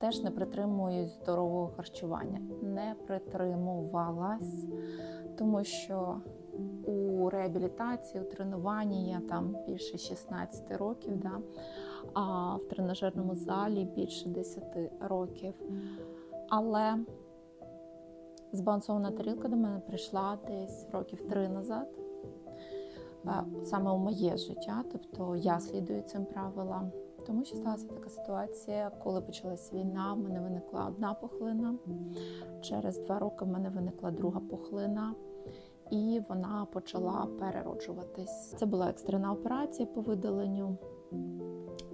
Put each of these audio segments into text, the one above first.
Теж не притримуюсь здорового харчування. Не притримувалась, тому що у реабілітації, у тренуванні я там більше 16 років, да? а в тренажерному залі більше 10 років. Але збалансована тарілка до мене прийшла десь років три назад, е, саме у моє життя, тобто я слідую цим правилам. Тому що сталася така ситуація, коли почалась війна, в мене виникла одна пухлина. Через два роки в мене виникла друга пухлина, і вона почала перероджуватись. Це була екстрена операція по видаленню.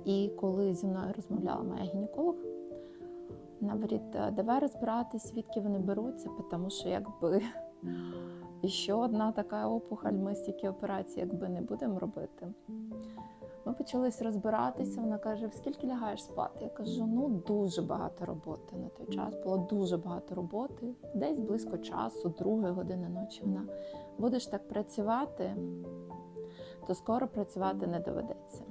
І коли зі мною розмовляла моя гінеколог, вона говорить, давай розбиратись, звідки вони беруться, тому що якби і ще одна така опухоль, ми стільки операцій якби не будемо робити. Ми почались розбиратися. Вона каже: скільки лягаєш спати? Я кажу, ну дуже багато роботи на той час. Було дуже багато роботи, десь близько часу, другої години ночі. Вона будеш так працювати, то скоро працювати не доведеться.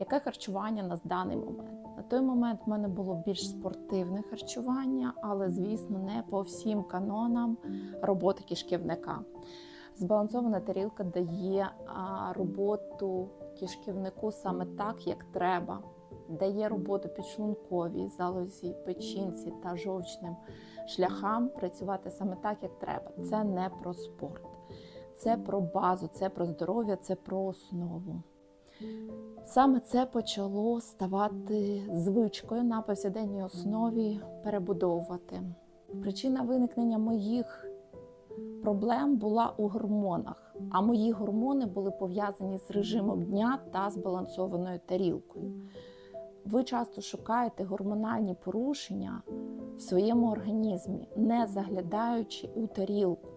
Яке харчування на даний момент? На той момент в мене було більш спортивне харчування, але, звісно, не по всім канонам роботи кишківника. Збалансована тарілка дає роботу кишківнику саме так, як треба, дає роботу підшлунковій, залозі, печінці та жовчним шляхам працювати саме так, як треба. Це не про спорт, це про базу, це про здоров'я, це про основу. Саме це почало ставати звичкою на повсякденній основі перебудовувати. Причина виникнення моїх проблем була у гормонах, а мої гормони були пов'язані з режимом дня та збалансованою тарілкою. Ви часто шукаєте гормональні порушення в своєму організмі, не заглядаючи у тарілку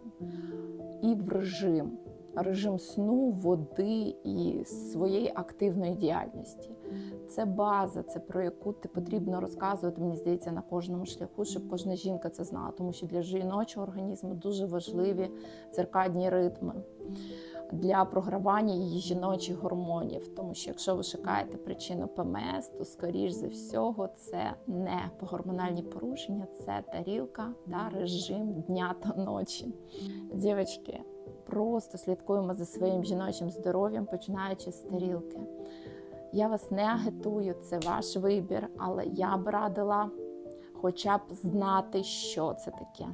і в режим, режим сну, води і своєї активної діяльності. Це база, це про яку ти потрібно розказувати, мені здається, на кожному шляху, щоб кожна жінка це знала, тому що для жіночого організму дуже важливі циркадні ритми для програвання її жіночих гормонів. Тому що якщо ви шукаєте причину ПМС, то скоріш за всього це не гормональні порушення, це тарілка та режим дня та ночі. Дівчатки, просто слідкуємо за своїм жіночим здоров'ям, починаючи з тарілки. Я вас не агитую, це ваш вибір, але я б радила хоча б знати, що це таке.